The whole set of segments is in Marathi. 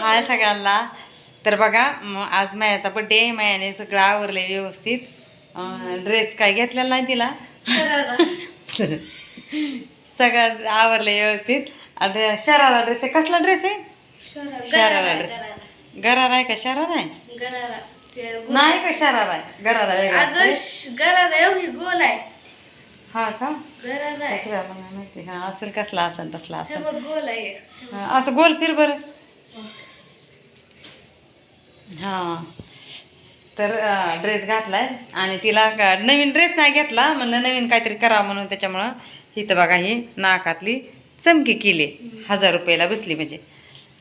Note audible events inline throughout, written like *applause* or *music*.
हाय सगळ्यांना. तर बघा आज मायाचा बड्डे आहे मायाने सगळं आवरलंय व्यवस्थित. ड्रेस काय घेतलेला नाही तिला? *laughs* सगळं आवरलंय व्यवस्थित. शरारा ड्रेस आहे. कसला ड्रेस आहे? शरारा. ड्रेस गरारा. आहे का शरारा आहे? नाही का शरारा आहे? गरारा वेगळा गोल आहे. हा का? माहिती. हा असेल कसला असेल तसला हे असेल. बघ गोल आहे. हा, असं गोल फिर बरं. हां. तर ड्रेस घातलाय आणि तिला का- नवीन ड्रेस नाही घेतला म्हणलं नवीन काहीतरी करावं म्हणून त्याच्यामुळं इथं बघा ही नाकातली चमकी केली. हजार रुपयाला बसली म्हणजे.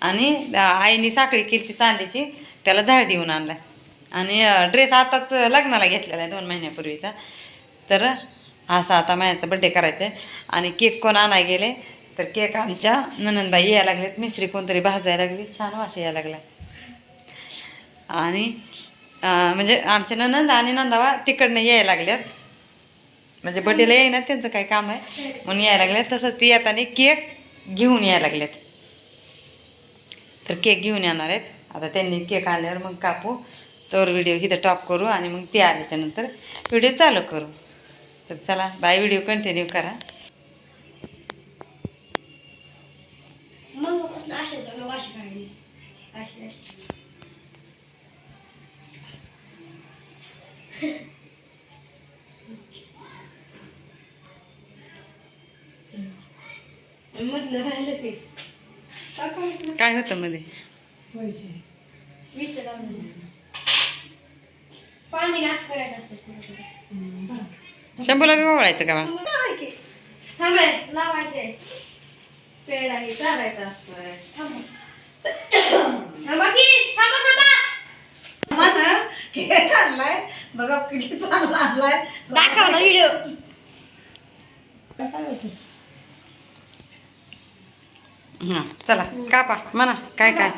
आणि आईने साखळी केली ती चांदीची त्याला झाड देऊन आणला. आणि ड्रेस आताच लग्नाला घेतलेला आहे दोन महिन्यापूर्वीचा. तर असा आता माझ्याचा बड्डे करायचा आहे आणि केक कोण आणाय गेले तर केक आमच्या ननंदबाई यायला लागलेत मिसरी कोणतरी भाजायला लागली छान वास यायला लागला. आणि म्हणजे आमच्या नंद आणि नंदावा तिकडनं यायला लागल्यात. म्हणजे बड्डेला येईना त्यांचं काय काम आहे? म्हणून यायला लागल्यात. तसंच ती येताना केक घेऊन यायला लागल्यात. तर केक घेऊन येणार आहेत. आता त्यांनी केक आल्यावर मग कापू. तर व्हिडिओ इथं टॉप करू आणि मग ते आल्याच्यानंतर व्हिडिओ चालू करू. तर चला बाय. व्हिडिओ कंटिन्यू करा. मग मधलं राहिलं ते. काय होतं मध्ये? पाणी नाश करायचं शंभूला बी ओवळायचं का? थांबे लावायचे. पेड आहे चालायचा असतोय. थांबा. थांबा की थांबा थांबा. केक आणलाय बघा किती चांगला आणलाय. दाखवला व्हिडिओ हां चला कापा म्हणा काय काय?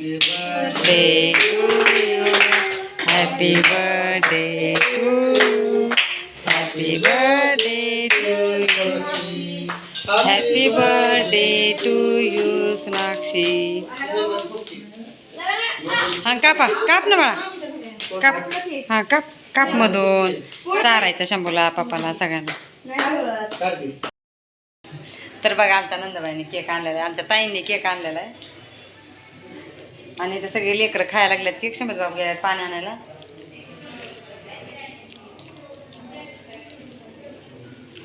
Birthday to you happy birthday to happy birthday to happy birthday to you Sonakshi हां कापा. काप ना बाळा. काप. हां काप. काप मधून चारायचं शंभूला पप्पाला सगळ्यांना. तर बघा आमच्या नंदबाईने केक आणलेला आहे. आमच्या ताईंनी केक आणलेला आहे. आणि इथे सगळे लेकरं खायला लागलेत. केक शंभर बाबू गेल्यात पाणी आणायला.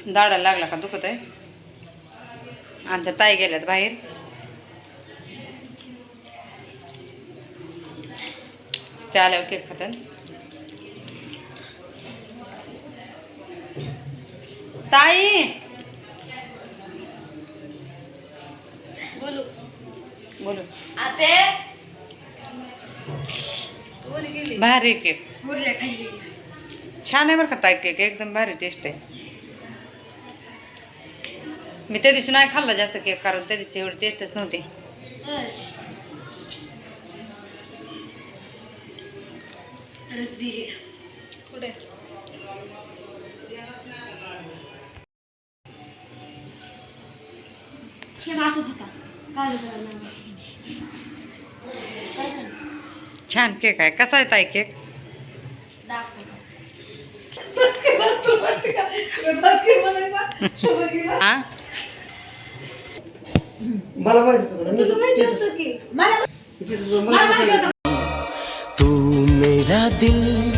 दाडाला लागला का दुखत आहे आमच्या ताई गेल्यात बाहेर. ते आल्यावर केक खातात ताई! बोलू. बोलू. आते. भारी केक. छान आहे बरं का ताई केक एकदम भारी टेस्ट आहे. मी त्या दिवशी नाही खाल्ला जास्त केक कारण त्या दिवशी एवढी टेस्टच नव्हती. रसबिरी कुठे वाचत होता काय छान केक आहे कसा आहे ताई केक हा मला माहिती माहिती होतं. दिल